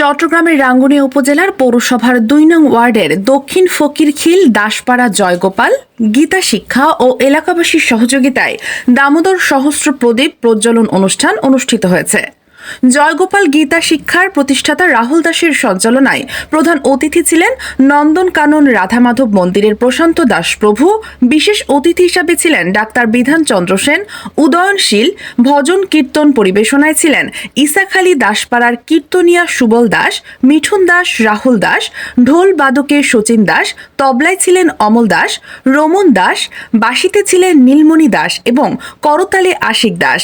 চট্টগ্রামের রাঙ্গুনিয়া উপজেলার পৌরসভার দুই নং ওয়ার্ডের দক্ষিণ ফকিরখিল দাসপাড়া, জয়গোপাল, গীতা শিক্ষা ও এলাকাবাসীর সহযোগিতায় দামোদর সহস্র প্রদীপ প্রজ্বলন অনুষ্ঠান অনুষ্ঠিত হয়েছে। জয়গোপাল গীতা শিক্ষার প্রতিষ্ঠাতা রাহুল দাসের সঞ্চালনায় প্রধান অতিথি ছিলেন নন্দনকানন রাধামাধব মন্দিরের প্রশান্ত দাস প্রভু। বিশেষ অতিথি হিসাবে ছিলেন ডাক্তার বিধান চন্দ্র সেন। উদয়নশীল ভজন কীর্তন পরিবেশনায় ছিলেন ইসাখালী দাসপাড়ার কীর্তনিয়া সুবল দাস, মিঠুন দাস, রাহুল দাস, ঢোল বাদকের সচিন দাস, তবলায় ছিলেন অমল দাস, রমন দাস, বাঁশিতে ছিলেন নীলমণি দাস এবং করতালে আশিক দাস।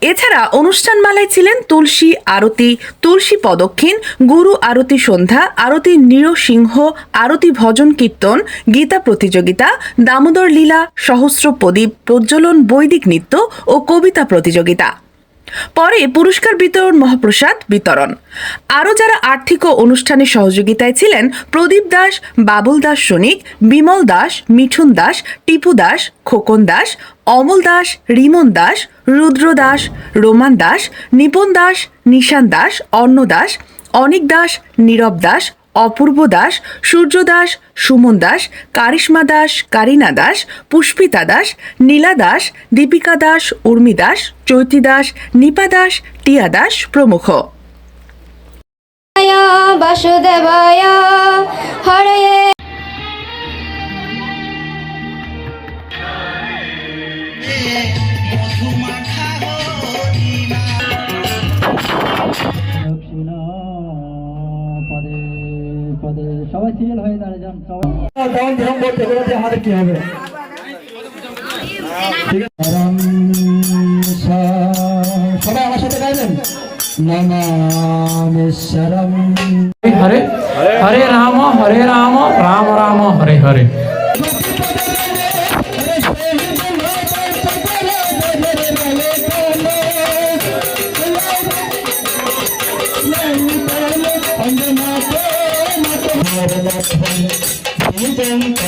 এছাড়া অনুষ্ঠান অনুষ্ঠানমালায় ছিলেন তুলসী আরতি, তুলসী পদক্ষিণ, গুরু আরতি সন্ধ্যা, আরতি নৃসিংহ আরতি ভজন কীর্তন, গীতা প্রতিযোগিতা, দামোদর লীলা, সহস্র প্রদীপ, প্রজ্বলন বৈদিক নৃত্য ও কবিতা প্রতিযোগিতা। পরে পুরস্কার বিতরণ মহাপ্রসাদ বিতরণ। আরও যারা আর্থিক ও অনুষ্ঠানে সহযোগিতায় ছিলেন, প্রদীপ দাস, বাবুল দাস সনিক বিমল দাস, মিঠুন দাস, টিপু দাস, খোকন দাস, অমল দাস, রিমন দাস, রুদ্র দাস, রোমান দাস, নিপন দাস, নিশান দাস অন্ন দাস, অনিক দাস, নীরব দাস অপূর্ব দাস, সূর্য দাস, সুমন দাস, কারিশ্মা দাস, কারিনা দাস, পুষ্পিতা দাস, নীলা দাস, দীপিকা দাস, উর্মি দাস, চৈতি দাস, নিপা দাস, টিয়া দাস প্রমুখ। বাসুদেবায় তারপরে সবাই সিরিয়াল হয়ে দাঁড়িয়ে, যান, সবাই। যেরকম করতে করতে হরে হরে রাম হরে রাম রাম রাম, হরে হরে। பார்ப்பது